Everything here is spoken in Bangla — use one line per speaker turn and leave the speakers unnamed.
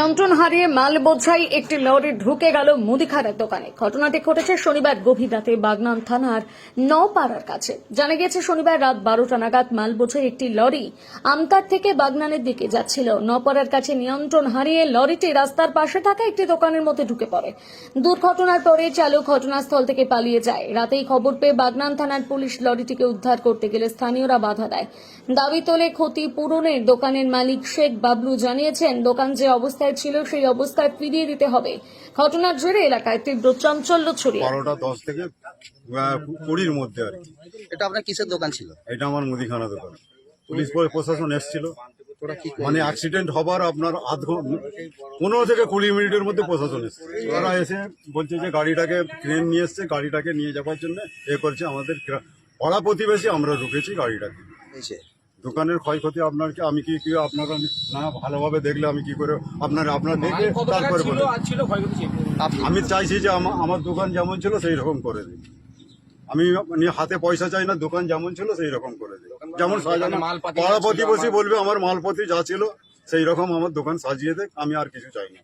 নিয়ন্ত্রণ হারিয়ে মাল বোঝাই একটি লরি ঢুকে গেল মুদিখানার দোকানে। ঘটনাটি ঘটেছে শনিবার গভীর রাতে বাগনান থানার নপাড়ার কাছে। জানা গেছে শনিবার রাত বারোটা নাগাদ মাল বোঝাই একটি লরি আমতার থেকে বাগনানের দিকে যাচ্ছিল। নপাড়ার কাছে নিয়ন্ত্রণ হারিয়ে লরিটি রাস্তার পাশে থাকা একটি দোকানের মধ্যে ঢুকে পড়ে। দুর্ঘটনার পরে চালক ঘটনাস্থল থেকে পালিয়ে যায়। রাতেই খবর পেয়ে বাগনান থানার পুলিশ লরিটিকে উদ্ধার করতে গেলে স্থানীয়রা বাধা দেয়। দাবি তোলে ক্ষতি পূরণের দোকানের মালিক শেখ বাবলু জানিয়েছেন, দোকান যে অবস্থায় ছিল সেই অবস্থায় ফিরিয়ে দিতে হবে। ঘটনার জেরে এলাকায় তীব্র চাঞ্চল্য ছড়িয়ে
বারোটা দশ থেকে আহ, কুড়ির মধ্যে আর কি।
এটা আপনার কিসের দোকান ছিল?
এটা আমার মুদিখানা দোকান। পুলিশ প্র- প্রশাসন এসেছিল।
ওরা কি
মানে অ্যাক্সিডেন্ট হবার আপনার আধ পনেরো থেকে কুড়ি মিনিটের মধ্যে প্রশাসন এসছে। ওরা এসে বলছে যে গাড়িটাকে ক্রেন নিয়ে এসছে গাড়িটাকে নিয়ে যাওয়ার জন্য এ করছে আমাদের পাড়া প্রতিবেশী আমরা ঢুকেছি গাড়িটাকে।
হয়েছে
দোকানের ক্ষয়ক্ষতি আপনার আমি কি কি আপনারা না ভালোভাবে দেখলে আমি কি করে আপনার আপনার দেখে তারপরে বলে। আমি চাইছি যে আমার দোকান যেমন ছিল সেই রকম করে দিন আমি মানে হাতে পয়সা চাই না দোকান যেমন ছিল সেই রকম করে দিন যেমন সাজানো পাড়া প্রতিবেশী বলবে আমার মালপত্র যা ছিল সেই রকম আমার দোকান সাজিয়ে দেখ আমি আর কিছু চাই না।